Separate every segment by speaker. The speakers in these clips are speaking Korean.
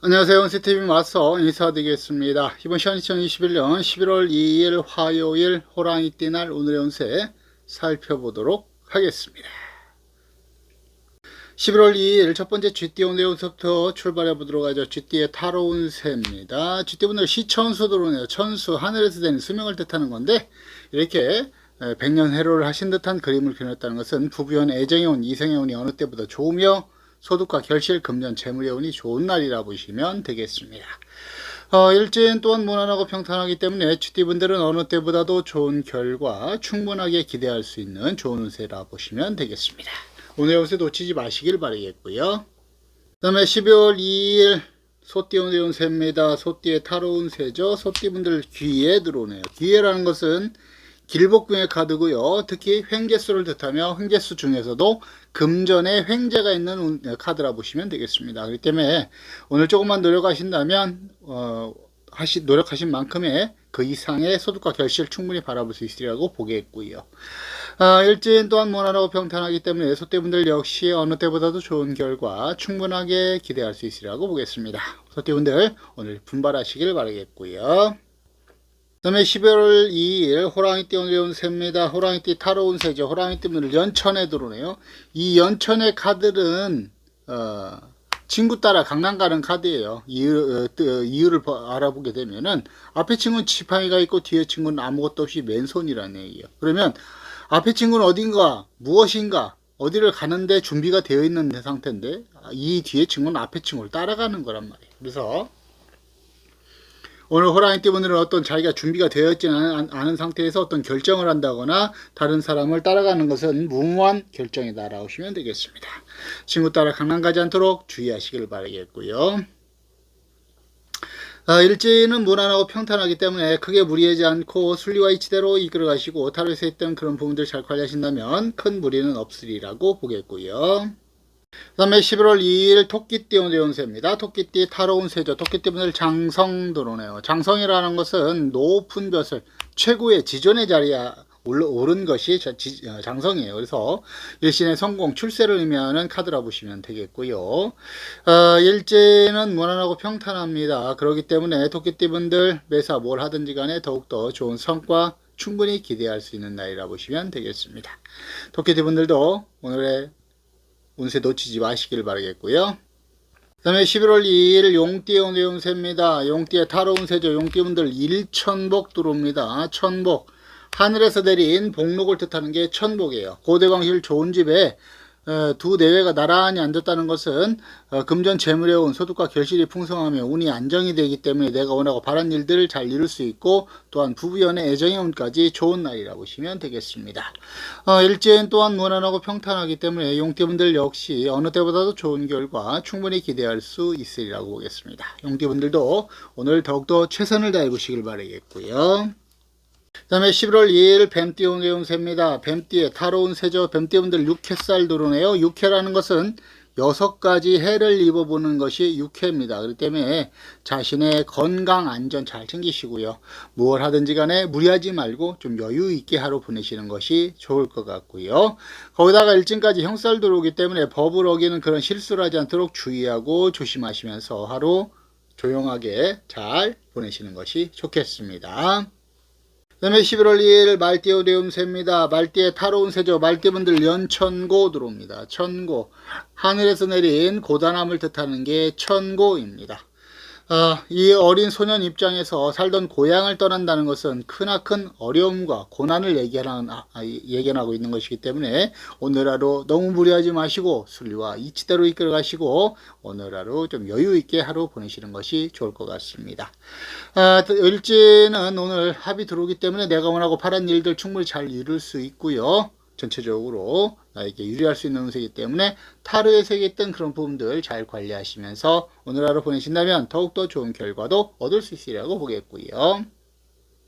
Speaker 1: 안녕하세요. 온세TV 마서 인사드리겠습니다. 이번 시간 2021년 11월 2일 화요일 호랑이띠 날 오늘의 운세 살펴보도록 하겠습니다. 11월 2일 첫 번째 쥐띠 오늘의 운세부터 출발해 보도록 하죠. 쥐띠의 타로 운세입니다. 쥐띠분들 시천수 들어오네요. 천수, 하늘에서 되는 수명을 뜻하는 건데 이렇게 백년 해로를 하신 듯한 그림을 그렸다는 것은 부부연 애정의 운, 이성의 운이 어느 때보다 좋으며 소득과 결실, 금전, 재물의 운이 좋은 날이라 보시면 되겠습니다. 어, 일진 또한 무난하고 평탄하기 때문에 쥐띠분들은 어느 때보다도 좋은 결과 충분하게 기대할 수 있는 좋은 운세라 보시면 되겠습니다. 오늘 운세 놓치지 마시길 바라겠고요. 그 다음에 12월 2일 소띠 운세 운세입니다. 소띠의 타로 운세죠. 소띠분들 귀에 들어오네요. 귀에라는 것은 길복궁의 카드고요. 특히 횡재수를 뜻하며 횡재수 중에서도 금전에 횡재가 있는 운- 카드라 보시면 되겠습니다. 그렇기 때문에 오늘 조금만 노력하신다면 어, 하시, 노력하신 만큼의 그 이상의 소득과 결실 충분히 바라볼 수 있으리라고 보겠고요. 아, 일진 또한 무난하고 평탄하기 때문에 소떼분들 역시 어느 때보다도 좋은 결과 충분하게 기대할 수 있으리라고 보겠습니다. 소떼분들 오늘 분발하시길 바라겠고요. 그 다음에 12월 2일 호랑이띠 오늘 운세입니다. 호랑이띠 타로 운세죠. 호랑이띠 분들 연천에 들어오네요. 이 연천의 카드는 어, 친구 따라 강남 가는 카드예요. 이유, 어, 뜨- 이유를 봐- 알아보게 되면은 앞에 친구는 지팡이가 있고 뒤에 친구는 아무것도 없이 맨손이라는 얘기예요. 그러면 앞에 친구는 어딘가 무엇인가 어디를 가는데 준비가 되어 있는 상태인데 이 뒤에 친구는 앞에 친구를 따라가는 거란 말이에요. 그래서 오늘 호랑이 띠 분들은 어떤 자기가 준비가 되어 있지는 않- 않은 상태에서 어떤 결정을 한다거나 다른 사람을 따라가는 것은 무모한 결정이다 라고 보시면 되겠습니다. 친구 따라 강남 가지 않도록 주의하시길 바라겠고요. 아, 일지는 무난하고 평탄하기 때문에 크게 무리하지 않고 순리와 이치대로 이끌어 가시고 타로에서 했던 그런 부분들 잘 관리하신다면 큰 무리는 없으리라고 보겠고요. 그 다음에 11월 2일 토끼띠 오늘 운세입니다. 토끼띠 타로 운세죠. 토끼띠 분들 장성 들어오네요. 장성이라는 것은 높은 벼슬, 최고의 지존의 올라- 오른 것이 어, 장성이에요. 그래서 일신의 성공, 출세를 의미하는 카드라 보시면 되겠고요. 어, 일제는 무난하고 평탄합니다. 그렇기 때문에 토끼띠 분들 매사 뭘 하든지 간에 더욱더 좋은 성과 충분히 기대할 수 있는 날이라 보시면 되겠습니다. 토끼띠 분들도 오늘의 운세 놓치지 마시길 바라겠고요. 그 다음에 11월 2일 용띠의 운세입니다. 용띠의 타로 운세죠. 용띠분들 일천복 들어옵니다. 천복. 하늘에서 내린 복록을 뜻하는 게 천복이에요. 고대광실 좋은 집에 어, 두 내외가 나란히 앉았다는 것은 어, 금전 재물에 온 소득과 결실이 풍성하며 운이 안정이 되기 때문에 내가 원하고 바란 일들을 잘 이룰 수 있고 또한 부부연의 애정의 운까지 좋은 날이라고 보시면 되겠습니다. 어, 일제는 또한 무난하고 평탄하기 때문에 용띠분들 역시 어느 때보다도 좋은 결과 충분히 기대할 수 있으리라고 보겠습니다. 용띠분들도 오늘 더욱더 최선을 다해 보시길 바라겠고요. 그 다음에 11월 2일 뱀띠 오늘 운세입니다. 뱀띠의 타로 운 세죠. 뱀띠분들 6회살 들어오네요. 6회라는 것은 여섯 가지 해를 입어보는 것이 6회입니다. 그렇기 때문에 자신의 건강 안전 잘 챙기시고요. 무엇 하든지 간에 무리하지 말고 좀 여유 있게 하루 보내시는 것이 좋을 것 같고요. 거기다가 일진까지 형살 들어오기 때문에 법을 어기는 그런 실수를 하지 않도록 주의하고 조심하시면서 하루 조용하게 잘 보내시는 것이 좋겠습니다. 그 다음에 11월 2일 말띠 오대운세입니다. 말띠의 타로 운세죠. 말띠분들 연천고 들어옵니다. 천고. 하늘에서 내린 고단함을 뜻하는 게 천고입니다. 어, 이 어린 소년 입장에서 살던 고향을 떠난다는 것은 크나큰 어려움과 고난을 얘기하는, 아, 아, 예견하고 있는 것이기 때문에 오늘 하루 너무 무리하지 마시고 순리와 이치대로 이끌어 가시고 오늘 하루 좀 여유 있게 하루 보내시는 것이 좋을 것 같습니다. 아, 일지는 오늘 합이 들어오기 때문에 내가 원하고 바란 일들 충분히 잘 이룰 수 있고요. 전체적으로 나에게 유리할 수 있는 운세이기 때문에 타로에 새겼던 그런 부분들 잘 관리하시면서 오늘 하루 보내신다면 더욱더 좋은 결과도 얻을 수 있으리라고 보겠고요.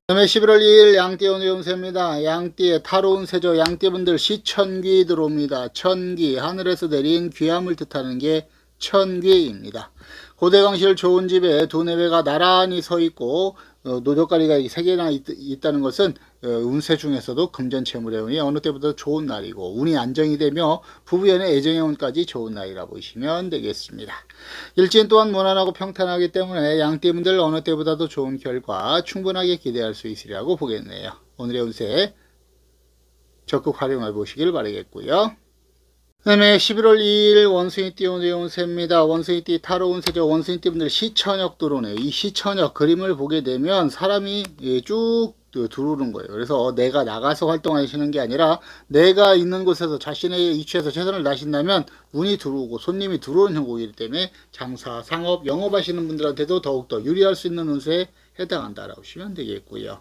Speaker 1: 다음에 11월 2일 양띠 오늘 운세입니다. 양띠의 타로 운세죠. 양띠분들 시천귀 들어옵니다. 천귀 하늘에서 내린 귀함을 뜻하는 게 시천귀입니다. 고대강실 좋은 집에 두 내외가 나란히 서 있고 어, 노적가리가 세 개나 있, 다는 것은 어, 운세 중에서도 금전채물의 운이 어느 때보다 좋은 날이고 운이 안정이 되며 부부연의 애정의 운까지 좋은 날이라 보시면 되겠습니다. 일진 또한 무난하고 평탄하기 때문에 양띠분들 어느 때보다도 좋은 결과 충분하게 기대할 수 있으리라고 보겠네요. 오늘의 운세 적극 활용해 보시길 바라겠고요. 그 다음에 11월 2일 원숭이띠 운세입니다. 원숭이띠 타로 운세죠. 원숭이띠 분들 시천역 들어오네요. 이 시천역 그림을 보게 되면 사람이 예, 쭉 들어오는 거예요. 그래서 내가 나가서 활동하시는 게 아니라 내가 있는 곳에서 자신의 위치에서 최선을 다신다면 운이 들어오고 손님이 들어오는 형국이기 때문에 장사, 상업, 영업 하시는 분들한테도 더욱더 유리할 수 있는 운세에 해당한다라고 보시면 되겠고요.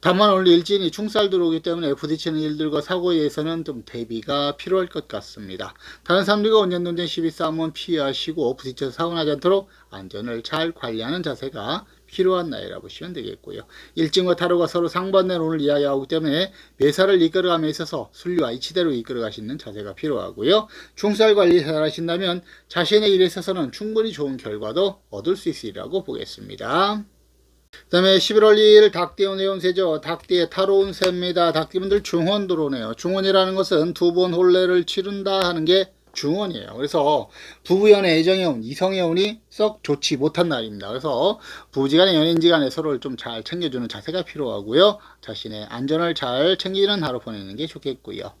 Speaker 1: 다만 오늘 일진이 충살 들어오기 때문에 부딪히는 일들과 사고에 의해서는 좀 대비가 필요할 것 같습니다. 다른 사람들과 언년논쟁 시비 싸움은 피하시고 부딪혀서 사고 나지 않도록 안전을 잘 관리하는 자세가 필요한 나이라 보시면 되겠고요. 일진과 타로가 서로 상반된 오늘 이야기하기 때문에 매사를 이끌어감에 있어서 순리와 이치대로 이끌어가시는 자세가 필요하고요. 충살 관리 잘 하신다면 자신의 일에 있어서는 충분히 좋은 결과도 얻을 수 있으리라고 보겠습니다. 그 다음에 11월 2일 닭띠 운의 운세죠. 닭띠의 타로 운세입니다. 닭띠분들 중원 들어오네요. 중원이라는 것은 두 번 혼례를 치른다 하는 게 중원이에요. 그래서 부부연의 애정의 운, 이성의 운이 썩 좋지 못한 날입니다. 그래서 부부지간에 연인지간에 서로를 좀 잘 챙겨주는 자세가 필요하고요. 자신의 안전을 잘 챙기는 하루 보내는 게 좋겠고요.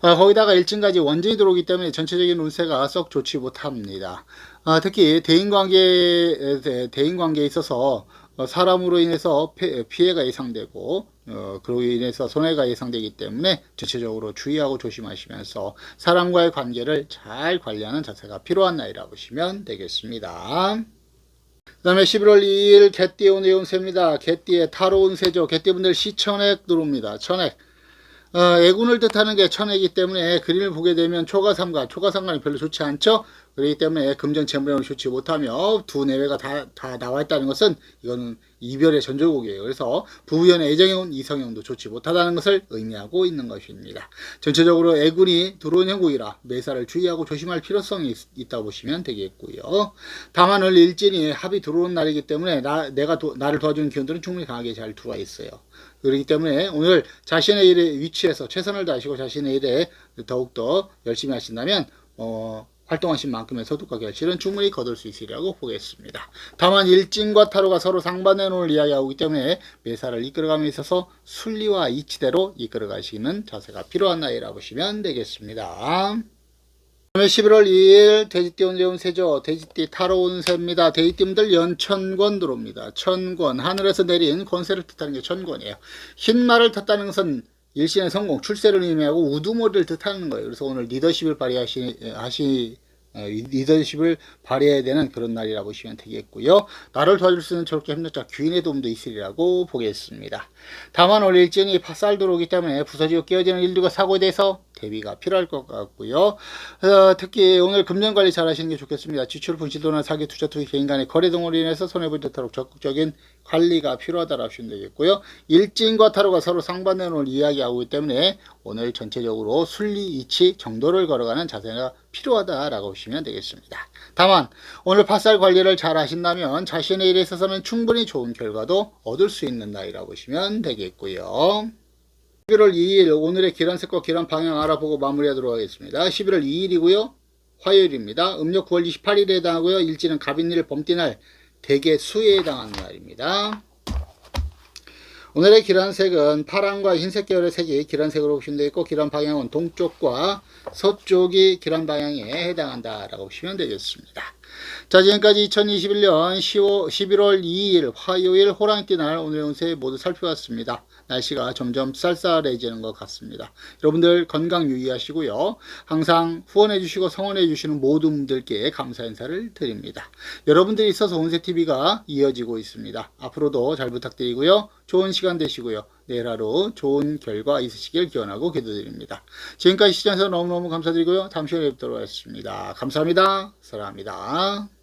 Speaker 1: 어, 거기다가 일진까지 원진이 들어오기 때문에 전체적인 운세가 썩 좋지 못합니다. 어, 특히 대인관계 대인관계에 있어서 어, 사람으로 인해서 피해가 예상되고 어, 그로 인해서 손해가 예상되기 때문에 전체적으로 주의하고 조심하시면서 사람과의 관계를 잘 관리하는 자세가 필요한 나이라 보시면 되겠습니다. 그 다음에 11월 2일 개띠 오늘 운세입니다. 개띠의 타로 운세죠. 개띠분들 시천액 들어옵니다. 천액. 어, 애군을 뜻하는 게 천이기 때문에 그림을 보게 되면 초가삼간, 초가삼간이 별로 좋지 않죠? 그렇기 때문에 금전 재물을 좋지 못하며 두 내외가 다, 다 나와 있다는 것은 이거는 이별의 전조곡이에요. 그래서 부부연의 애정형, 이성형도 좋지 못하다는 것을 의미하고 있는 것입니다. 전체적으로 애군이 들어온 형국이라 매사를 주의하고 조심할 필요성이 있, 다고 보시면 되겠고요. 다만 을 일진이 합이 들어온 날이기 때문에 나, 내가 도, 나를 도와주는 기운들은 충분히 강하게 잘 들어와 있어요. 그렇기 때문에 오늘 자신의 일에 위치해서 최선을 다하시고 자신의 일에 더욱더 열심히 하신다면 어, 활동하신 만큼의 소득과 결실은 충분히 거둘 수 있으리라고 보겠습니다. 다만 일진과 타로가 서로 상반된 오늘 이야기하고 있기 때문에 매사를 이끌어감에 있어서 순리와 이치대로 이끌어가시는 자세가 필요한 나이라 보시면 되겠습니다. 11월 2일 돼지띠 운세 운 세죠. 돼지띠 타로 운세입니다. 돼지띠분들 연천권 들어옵니다. 천권 하늘에서 내린 권세를 뜻하는 게 천권이에요. 흰 말을 탔다는 것은 일신의 성공, 출세를 의미하고 우두머리를 뜻하는 거예요. 그래서 오늘 리더십을 발휘하시 하시 어, 리더십을 발휘해야 되는 그런 날이라고 보시면 되겠고요. 나를 도와줄 수 있는 저렇게 협력자 귀인의 도움도 있으리라고 보겠습니다. 다만 올 일정이 파살 들어오기 때문에 부서지고 깨어지는 사고에 대해서 대비가 필요할 것 같고요. 어, 특히 오늘 금전 관리 잘 하시는 게 좋겠습니다. 지출 분실도나 사기 투자 투기 개인 간의 거래 등으로 인해서 손해보지 않도록 적극적인 관리가 필요하다고 하시면 되겠고요. 일진과 타로가 서로 상반되는 이야기하고 있기 때문에 오늘 전체적으로 순리 이치 정도를 걸어가는 자세가 필요하다라고 보시면 되겠습니다. 다만 오늘 파살 관리를 잘 하신다면 자신의 일에 있어서는 충분히 좋은 결과도 얻을 수 있는 날이라고 보시면 되겠고요. 11월 2일 오늘의 기란색과 기란 방향 알아보고 마무리하도록 하겠습니다. 11월 2일이고요. 화요일입니다. 음력 9월 28일에 해당하고요. 일지는 갑인일 범띠날 대개 수에 해당하는 날입니다. 오늘의 기란색은 파란과 흰색 계열의 색이 기란색으로 보시면 되겠고 기란 방향은 동쪽과 서쪽이 기란 방향에 해당한다라고 보시면 되겠습니다. 자 지금까지 2021년 10월, 11월 2일 화요일 호랑이띠 날 오늘 운세 모두 살펴봤습니다. 날씨가 점점 쌀쌀해지는 것 같습니다. 여러분들 건강 유의하시고요. 항상 후원해 주시고 성원해 주시는 모든 분들께 감사 인사를 드립니다. 여러분들이 있어서 운세TV가 이어지고 있습니다. 앞으로도 잘 부탁드리고요. 좋은 시간 되시고요. 하루 좋은 결과 있으시길 기원하고 기도드립니다. 지금까지 시청해주셔서 너무너무 감사드리고요. 다음 시간에 뵙도록 하겠습니다. 감사합니다. 사랑합니다.